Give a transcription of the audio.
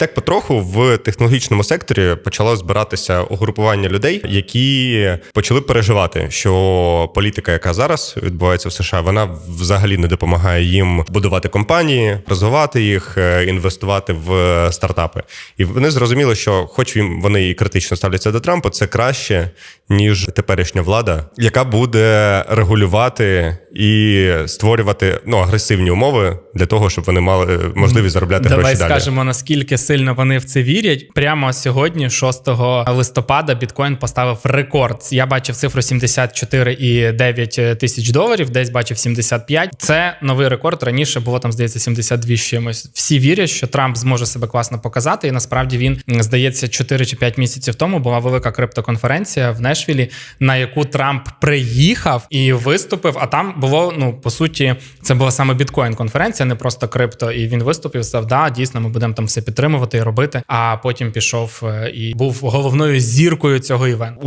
Так потроху в технологічному секторі почало збиратися угрупування людей, які почали переживати, що політика, яка зараз відбувається в США, вона взагалі не допомагає їм будувати компанії, розвивати їх, е, інвестувати в стартапи. І вони зрозуміли, що, хоч вони і критично ставляться до Трампа, це краще ніж теперішня влада, яка буде регулювати і створювати ну агресивні умови для того, щоб вони мали е, можливість заробляти Давай гроші далі. скажемо, наскільки сильно вони в це вірять. Прямо сьогодні, 6 листопада, біткоін поставив рекорд. Я бачив цифру 74,9 тисяч доларів, десь бачив 75. Це новий рекорд. Раніше було там, здається, 72 з чимось. Всі вірять, що Трамп зможе себе класно показати. І насправді він здається 4 чи 5 місяців тому була велика криптоконференція в Нешвілі, на яку Трамп приїхав і виступив. А там було ну по суті, це була саме біткоін конференція, не просто крипто. І він виступив, сказав, да, дійсно, ми будемо там все підтримувати і робити. А потім пішов е, і був головною зіркою цього івенту.